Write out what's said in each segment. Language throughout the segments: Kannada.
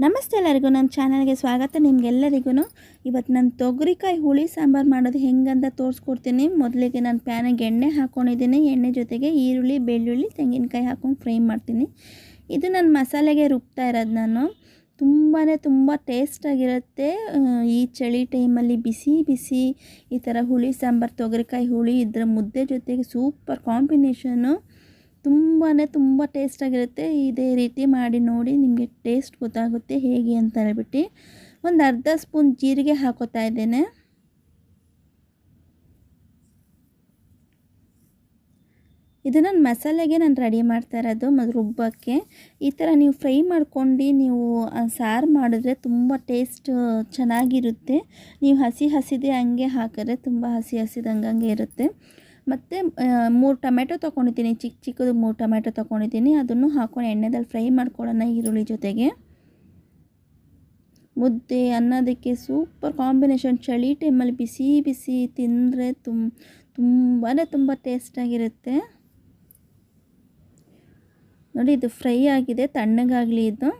ನಮಸ್ತೆ ಎಲ್ಲರಿಗೂ, ನಮ್ಮ ಚಾನಲ್ಗೆ ಸ್ವಾಗತ. ನಿಮ್ಗೆಲ್ಲರಿಗೂ ಇವತ್ತು ನಾನು ತೊಗರಿಕಾಯಿ ಹುಳಿ ಸಾಂಬಾರು ಮಾಡೋದು ಹೆಂಗಂತ ತೋರಿಸ್ಕೊಡ್ತೀನಿ. ಮೊದಲಿಗೆ ನಾನು ಪ್ಯಾನಿಗೆ ಎಣ್ಣೆ ಹಾಕ್ಕೊಂಡಿದ್ದೀನಿ ಎಣ್ಣೆ ಜೊತೆಗೆ ಈರುಳ್ಳಿ, ಬೆಳ್ಳುಳ್ಳಿ, ತೆಂಗಿನಕಾಯಿ ಹಾಕ್ಕೊಂಡು ಫ್ರೈ ಮಾಡ್ತೀನಿ. ಇದು ನಾನು ಮಸಾಲೆಗೆ ರುಬ್ತಾ ಇರೋದು ನಾನು. ತುಂಬಾ ತುಂಬ ಟೇಸ್ಟಾಗಿರುತ್ತೆ ಈ ಚಳಿ ಟೈಮಲ್ಲಿ ಬಿಸಿ ಬಿಸಿ ಈ ಥರ ಹುಳಿ ಸಾಂಬಾರು, ತೊಗರಿಕಾಯಿ ಹುಳಿ ಇದರ ಮುದ್ದೆ ಜೊತೆಗೆ ಸೂಪರ್ ಕಾಂಬಿನೇಷನು ತುಂಬಾ ತುಂಬ ಟೇಸ್ಟಾಗಿರುತ್ತೆ ಇದೇ ರೀತಿ ಮಾಡಿ ನೋಡಿ ನಿಮಗೆ ಟೇಸ್ಟ್ ಗೊತ್ತಾಗುತ್ತೆ ಹೇಗೆ ಅಂತ ಹೇಳ್ಬಿಟ್ಟು. ಒಂದು ಅರ್ಧ ಸ್ಪೂನ್ ಜೀರಿಗೆ ಹಾಕೋತಾ ಇದ್ದೇನೆ. ಇದನ್ನು ನಾನು ಮಸಾಲೆಗೆ ನಾನು ರೆಡಿ ಮಾಡ್ತಾ ಇರೋದು ಮತ್ತು ರುಬ್ಬಕ್ಕೆ. ಈ ಥರ ನೀವು ಫ್ರೈ ಮಾಡ್ಕೊಂಡು ನೀವು ಸಾರು ಮಾಡಿದ್ರೆ ತುಂಬ ಟೇಸ್ಟ್ ಚೆನ್ನಾಗಿರುತ್ತೆ. ನೀವು ಹಸಿ ಹಸಿದೆ ಹಂಗೆ ಹಾಕಿದ್ರೆ ತುಂಬ ಹಸಿ ಹಸಿದಂಗೆ ಇರುತ್ತೆ. ಮತ್ತು ಮೂರು ಟೊಮೆಟೊ ತೊಗೊಂಡಿದ್ದೀನಿ ಚಿಕ್ಕ ಚಿಕ್ಕದು ಮೂರು ಟೊಮೆಟೊ ತೊಗೊಂಡಿದ್ದೀನಿ ಅದನ್ನು ಹಾಕೊಂಡು ಎಣ್ಣೆದಲ್ಲಿ ಫ್ರೈ ಮಾಡ್ಕೊಳ್ಳೋಣ ಈರುಳ್ಳಿ ಜೊತೆಗೆ. ಮುದ್ದೆ ಅನ್ನೋದಕ್ಕೆ ಸೂಪರ್ ಕಾಂಬಿನೇಷನ್. ಚಳಿ ಟೈಮಲ್ಲಿ ಬಿಸಿ ಬಿಸಿ ತಿಂದರೆ ತುಂಬ ತುಂಬಾ ತುಂಬ ಟೇಸ್ಟಾಗಿರುತ್ತೆ. ನೋಡಿ, ಇದು ಫ್ರೈ ಆಗಿದೆ, ತಣ್ಣಗಾಗಲಿ ಇದು.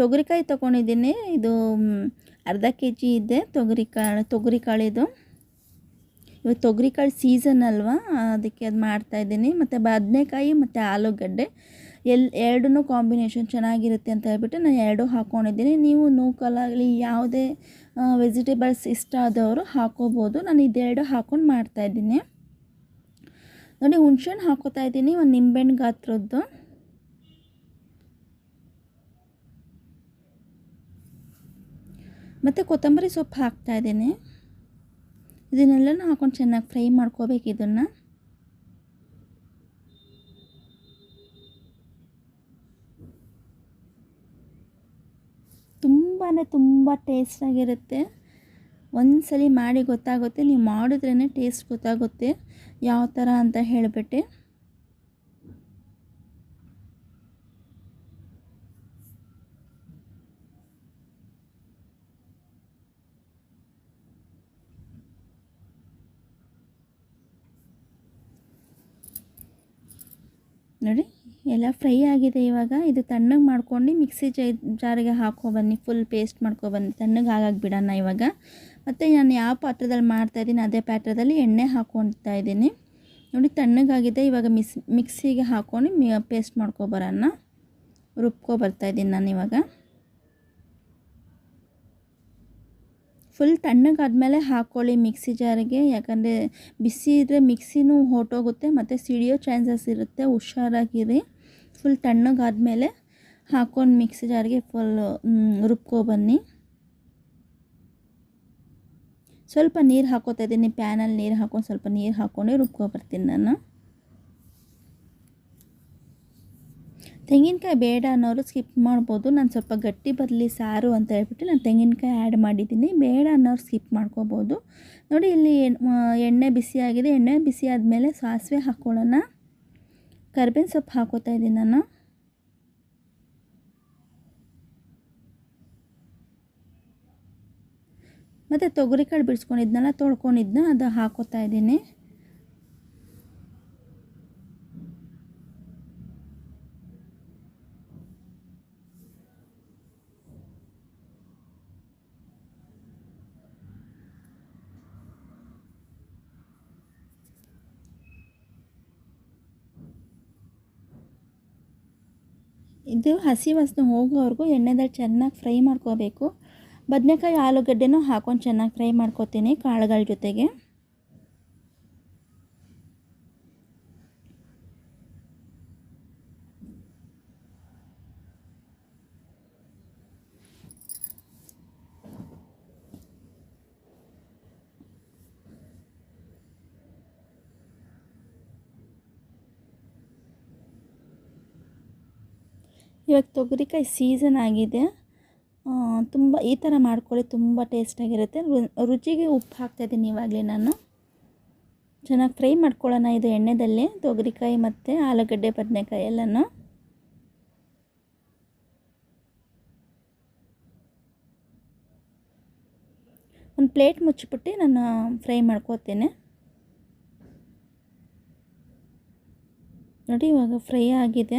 ತೊಗರಿಕಾಯಿ ತೊಗೊಂಡಿದ್ದೀನಿ ಇದು ಅರ್ಧ ಕೆ ಜಿ ಇದೆ ತೊಗರಿಕಾಳು ತೊಗರಿಕಾಳು ತೊಗರಿ ತೊಗರಿಕಾಳು ಸೀಸನ್ ಅಲ್ವಾ? ಅದಕ್ಕೆ ಅದು ಮಾಡ್ತಾಯಿದ್ದೀನಿ ಮತ್ತು ಬದನೆಕಾಯಿ ಮತ್ತು ಆಲೂಗಡ್ಡೆ. ಎಲ್ ಎರಡೂ ಕಾಂಬಿನೇಷನ್ ಚೆನ್ನಾಗಿರುತ್ತೆ ಅಂತ ಹೇಳ್ಬಿಟ್ಟು ನಾನು ಎರಡೂ ಹಾಕ್ಕೊಂಡಿದ್ದೀನಿ ನೀವು ನೂಕಲಾಗಲಿ ಯಾವುದೇ ವೆಜಿಟೇಬಲ್ಸ್ ಇಷ್ಟ ಆದವರು ಹಾಕೋಬೋದು. ನಾನು ಇದೆರಡು ಹಾಕ್ಕೊಂಡು ಮಾಡ್ತಾಯಿದ್ದೀನಿ ನೋಡಿ, ಹುಣ್ಸೆಹಣ್ಣು ಹಾಕೋತಾ ಇದ್ದೀನಿ. ಒಂದು ನಿಂಬೆಹಣ್ಣು ಗಾತ್ರದ್ದು. ಮತ್ತು ಕೊತ್ತಂಬರಿ ಸೊಪ್ಪು ಹಾಕ್ತಾಯಿದ್ದೀನಿ ಇದನ್ನೆಲ್ಲನೂ ಹಾಕೊಂಡು ಚೆನ್ನಾಗಿ ಫ್ರೈ ಮಾಡ್ಕೋಬೇಕು ಇದನ್ನು. ತುಂಬಾ ತುಂಬ ಟೇಸ್ಟಾಗಿರುತ್ತೆ. ಒಂದ್ಸಲಿ ಮಾಡಿ ಗೊತ್ತಾಗುತ್ತೆ, ನೀವು ಮಾಡಿದ್ರೇ ಟೇಸ್ಟ್ ಗೊತ್ತಾಗುತ್ತೆ ಯಾವ ಥರ ಅಂತ ಹೇಳಿಬಿಟ್ಟು. ನೋಡಿ, ಎಲ್ಲ ಫ್ರೈ ಆಗಿದೆ ಇವಾಗ. ಇದು ತಣ್ಣಗೆ ಮಾಡ್ಕೊಂಡು ಮಿಕ್ಸಿ ಜಾರಿಗೆ ಬನ್ನಿ ಫುಲ್ ಪೇಸ್ಟ್ ಮಾಡ್ಕೊಬನ್ನಿ ತಣ್ಣಗೆ ಆಗಾಗ ಬಿಡೋಣ ಇವಾಗ. ಮತ್ತು ನಾನು ಯಾವ ಪಾತ್ರದಲ್ಲಿ ಮಾಡ್ತಾಯಿದ್ದೀನಿ ಅದೇ ಪಾತ್ರದಲ್ಲಿ ಎಣ್ಣೆ ಹಾಕೊತಾ ಇದ್ದೀನಿ. ನೋಡಿ ತಣ್ಣಗಾಗಿದೆ ಇವಾಗ ಮಿಸ್, ಮಿಕ್ಸಿಗೆ ಹಾಕ್ಕೊಂಡು ಮಿ ಪೇಸ್ಟ್ ಮಾಡ್ಕೊಬರೋಣ ರುಬ್ಕೊ ಬರ್ತಾಯಿದ್ದೀನಿ ನಾನು ಇವಾಗ. ಫುಲ್ ತಣ್ಣಗಾದಮೇಲೆ ಹಾಕ್ಕೊಳ್ಳಿ ಮಿಕ್ಸಿ ಜಾರಿಗೆ ಯಾಕಂದರೆ ಬಿಸಿ ಇದ್ದರೆ ಮಿಕ್ಸಿನೂ ಹೊಟ್ಟೋಗುತ್ತೆ ಮತ್ತು ಸಿಡಿಯೋ ಚಾನ್ಸಸ್ ಇರುತ್ತೆ. ಹುಷಾರಾಗಿರಿ. ಫುಲ್ ತಣ್ಣಗಾದಮೇಲೆ ಹಾಕ್ಕೊಂಡು ಮಿಕ್ಸಿ ಜಾರಿಗೆ ಫುಲ್ ರುಬ್ಕೊಬನ್ನಿ ಸ್ವಲ್ಪ ನೀರು ಹಾಕೋತಾ ಇದ್ದೀನಿ. ಪ್ಯಾನಲ್ಲಿ ನೀರು ಹಾಕೊಂಡು ಸ್ವಲ್ಪ ನೀರು ಹಾಕ್ಕೊಂಡು ರುಬ್ಕೊಬರ್ತೀನಿ ನಾನು. ತೆಂಗಿನಕಾಯಿ ಬೇಡ ಅನ್ನೋರು ಸ್ಕಿಪ್ ಮಾಡ್ಬೋದು. ನಾನು ಸ್ವಲ್ಪ ಗಟ್ಟಿ ಬದಲಿ ಸಾರು ಅಂತ ಹೇಳ್ಬಿಟ್ಟು ನಾನು ತೆಂಗಿನಕಾಯಿ ಆ್ಯಡ್ ಮಾಡಿದ್ದೀನಿ. ಬೇಡ ಅನ್ನೋರು ಸ್ಕಿಪ್ ಮಾಡ್ಕೋಬೋದು. ನೋಡಿ ಇಲ್ಲಿ ಎಣ್ಣೆ ಬಿಸಿಯಾಗಿದೆ ಎಣ್ಣೆ ಬಿಸಿ ಆದಮೇಲೆ ಸಾಸಿವೆ ಹಾಕ್ಕೊಳ್ಳೋಣ ಕರ್ಬೇವಿನ ಸೊಪ್ಪು ಹಾಕೋತಾ ಇದ್ದೀನಿ ನಾನು. ಮತ್ತು ತೊಗರಿಕಾಳು ಬಿಡಿಸ್ಕೊಂಡಿದ್ನಲ್ಲ ತೊಳ್ಕೊಂಡಿದ್ದನ್ನ ಅದು ಹಾಕೋತಾ ಇದ್ದೀನಿ. ಇದು ಹಸಿ ವಾಸನೆ ಹೋಗೋವರೆಗೂ ಎಣ್ಣೆದಲ್ಲಿ ಚೆನ್ನಾಗಿ ಫ್ರೈ ಮಾಡ್ಕೋಬೇಕು. ಬದನೆಕಾಯಿ ಆಲೂಗಡ್ಡೆನೂ ಹಾಕೊಂಡು ಚೆನ್ನಾಗಿ ಫ್ರೈ ಮಾಡ್ಕೋತೀನಿ ಕಾಳುಗಳ ಜೊತೆಗೆ. ಇವಾಗ ತೊಗರಿಕಾಯಿ ಸೀಸನ್ ಆಗಿದೆ. ತುಂಬ ಈ ಥರ ಮಾಡ್ಕೊಳ್ಳಿ, ತುಂಬ ಟೇಸ್ಟಾಗಿರುತ್ತೆ ರುಚಿಗೆ ಉಪ್ಪು ಹಾಕ್ತಾಯಿದ್ದೀನಿ ಇವಾಗಲೇ ನಾನು. ಚೆನ್ನಾಗಿ ಫ್ರೈ ಮಾಡ್ಕೊಳ್ಳೋಣ ಇದು ಎಣ್ಣೆದಲ್ಲಿ, ತೊಗರಿಕಾಯಿ ಮತ್ತು ಆಲೂಗಡ್ಡೆ ಬದನೆಕಾಯಿ ಎಲ್ಲನೂ. ಒಂದು ಪ್ಲೇಟ್ ಮುಚ್ಚಿಬಿಟ್ಟು ನಾನು ಫ್ರೈ ಮಾಡ್ಕೋತೇನೆ ನೋಡಿ ಇವಾಗ ಫ್ರೈ ಆಗಿದೆ.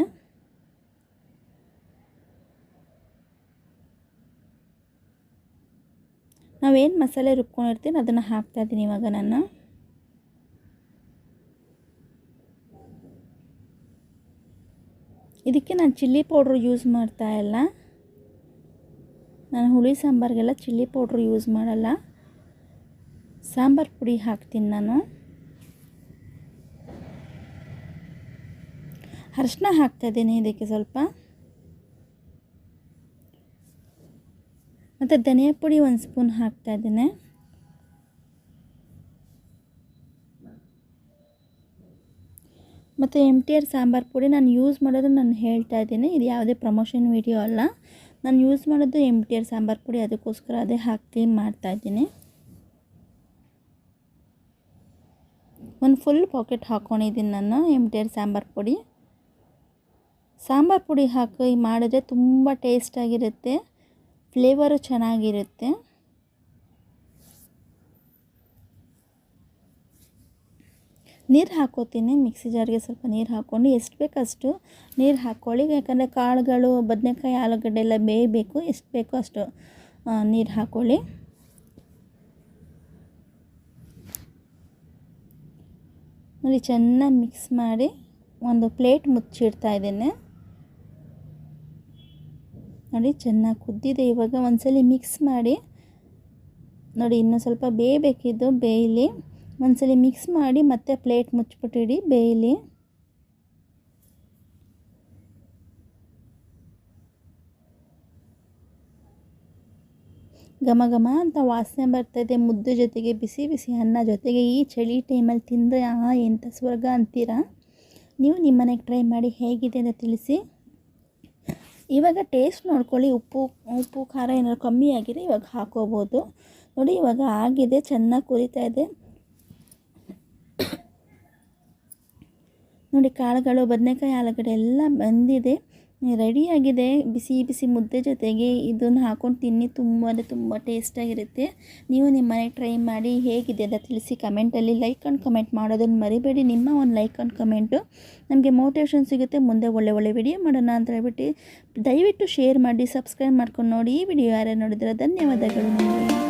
ನಾವೇನು ಮಸಾಲೆ ರುಬ್ಕೊಂಡಿರ್ತೀನಿ ಅದನ್ನು ಹಾಕ್ತಾಯಿದ್ದೀನಿ ಇವಾಗ ನಾನು. ಇದಕ್ಕೆ ನಾನು ಚಿಲ್ಲಿ ಪೌಡ್ರು ಯೂಸ್ ಮಾಡ್ತಾ ಇಲ್ಲ. ನಾನು ಹುಳಿ ಸಾಂಬಾರಿಗೆಲ್ಲ ಚಿಲ್ಲಿ ಪೌಡ್ರ್ ಯೂಸ್ ಮಾಡಲ್ಲ. ಸಾಂಬಾರು ಪುಡಿ ಹಾಕ್ತೀನಿ ನಾನು. ಅರಿಶಿನ ಹಾಕ್ತಾಯಿದ್ದೀನಿ ಇದಕ್ಕೆ ಸ್ವಲ್ಪ. ಮತ್ತು ಧನಿಯಾ ಪುಡಿ ಒಂದು ಸ್ಪೂನ್ ಹಾಕ್ತಾ ಇದ್ದೇನೆ. ಮತ್ತು ಎಂ ಟಿ ಆರ್ ಸಾಂಬಾರು ಪುಡಿ ನಾನು ಯೂಸ್ ಮಾಡೋದು ನಾನು ಹೇಳ್ತಾ ಇದ್ದೀನಿ. ಇದು ಯಾವುದೇ ಪ್ರಮೋಷನ್ ವೀಡಿಯೋ ಅಲ್ಲ. ನಾನು ಯೂಸ್ ಮಾಡೋದು ಎಂ ಟಿ ಆರ್ ಸಾಂಬಾರು ಪುಡಿ, ಅದಕ್ಕೋಸ್ಕರ ಅದೇ ಹಾಕಿ ಮಾಡ್ತಾಯಿದ್ದೀನಿ ಒಂದು ಫುಲ್ ಪಾಕೆಟ್ ಹಾಕ್ಕೊಂಡಿದ್ದೀನಿ ನಾನು ಎಂ ಟಿ ಆರ್ ಸಾಂಬಾರು ಪುಡಿ. ಸಾಂಬಾರು ಪುಡಿ ಹಾಕಿ ಮಾಡಿದ್ರೆ ತುಂಬ ಟೇಸ್ಟಾಗಿರುತ್ತೆ ಫ್ಲೇವರು ಚೆನ್ನಾಗಿರುತ್ತೆ. ನೀರು ಹಾಕೋತೀನಿ, ಮಿಕ್ಸಿ ಜಾರ್ಗೆ ಸ್ವಲ್ಪ ನೀರು ಹಾಕ್ಕೊಂಡು ಎಷ್ಟು ಬೇಕಷ್ಟು ನೀರು ಹಾಕ್ಕೊಳ್ಳಿ ಯಾಕಂದರೆ ಕಾಳುಗಳು, ಬದನೆಕಾಯಿ, ಆಲೂಗಡ್ಡೆ ಎಲ್ಲ ಬೇಯಬೇಕು, ಎಷ್ಟು ಬೇಕೋ ಅಷ್ಟು ನೀರು ಹಾಕ್ಕೊಳ್ಳಿ ನೋಡಿ, ಚೆನ್ನಾಗಿ ಮಿಕ್ಸ್ ಮಾಡಿ ಒಂದು ಪ್ಲೇಟ್ ಮುಚ್ಚಿಡ್ತಾ ಇದ್ದೇನೆ. ನೋಡಿ, ಚೆನ್ನಾಗಿ ಕುದ್ದಿದೆ. ಇವಾಗ ಒಂದ್ಸಲಿ ಮಿಕ್ಸ್ ಮಾಡಿ, ನೋಡಿ, ಇನ್ನೂ ಸ್ವಲ್ಪ ಬೇಯಬೇಕಿದ್ದು ಬೇಯಲಿ. ಒಂದ್ಸಲಿ ಮಿಕ್ಸ್ ಮಾಡಿ ಮತ್ತೆ ಪ್ಲೇಟ್ ಮುಚ್ಚಿಬಿಟ್ಟಿಡಿ ಬೇಯಲಿ. ಘಮ ಘಮ ಅಂತ ವಾಸನೆ ಬರ್ತಾಯಿದೆ ಮುದ್ದೆ ಜೊತೆಗೆ ಬಿಸಿ ಬಿಸಿ ಅನ್ನ ಜೊತೆಗೆ ಈ ಚಳಿ ಟೈಮಲ್ಲಿ ತಿಂದರೆ, ಆ ಎಂಥ ಸ್ವರ್ಗ ಅಂತೀರಾ? ನೀವು ನಿಮ್ಮನೆಗೆ ಟ್ರೈ ಮಾಡಿ ಹೇಗಿದೆ ಅಂತ ತಿಳಿಸಿ. ಇವಾಗ ಟೇಸ್ಟ್ ನೋಡ್ಕೊಳ್ಳಿ, ಉಪ್ಪು ಉಪ್ಪು, ಖಾರ ಏನಾದ್ರು ಕಮ್ಮಿ ಆಗಿದೆ, ಇವಾಗ ಹಾಕೋಬೋದು. ನೋಡಿ, ಇವಾಗ ಆಗಿದೆ, ಚೆನ್ನಾಗಿ ಕುರಿತಾ ಇದೆ. ನೋಡಿ, ಕಾಳುಗಳು, ಬದನೆಕಾಯಿ, ಆಲೂಗಡ್ಡೆ ಎಲ್ಲ ಬಂದಿದೆ. ರೆಡಿಯಾಗಿದೆ ಬಿಸಿ ಬಿಸಿ ಮುದ್ದೆ ಜೊತೆಗೆ ಇದನ್ನು ಹಾಕೊಂಡು ತಿನ್ನಿ, ತುಂಬ ಅಂದರೆ ತುಂಬ ಟೇಸ್ಟಾಗಿರುತ್ತೆ ನೀವು ನಿಮ್ಮ ಮನೆ ಟ್ರೈ ಮಾಡಿ ಹೇಗಿದೆ ಅಂತ ತಿಳಿಸಿ ಕಮೆಂಟಲ್ಲಿ ಲೈಕ್ ಆ್ಯಂಡ್ ಕಮೆಂಟ್ ಮಾಡೋದನ್ನು ಮರಿಬೇಡಿ. ನಿಮ್ಮ ಒಂದು ಲೈಕ್ ಆ್ಯಂಡ್ ಕಮೆಂಟು ನಮಗೆ ಮೋಟಿವೇಶನ್ ಸಿಗುತ್ತೆ. ಮುಂದೆ ಒಳ್ಳೆ ಒಳ್ಳೆ ವಿಡಿಯೋ ಮಾಡೋಣ ಅಂತ ಹೇಳ್ಬಿಟ್ಟು ದಯವಿಟ್ಟು ಶೇರ್ ಮಾಡಿ ಸಬ್ಸ್ಕ್ರೈಬ್ ಮಾಡ್ಕೊಂಡು ನೋಡಿ. ಈ ವಿಡಿಯೋ ಯಾರು ನೋಡಿದ್ರೆ ಧನ್ಯವಾದಗಳು.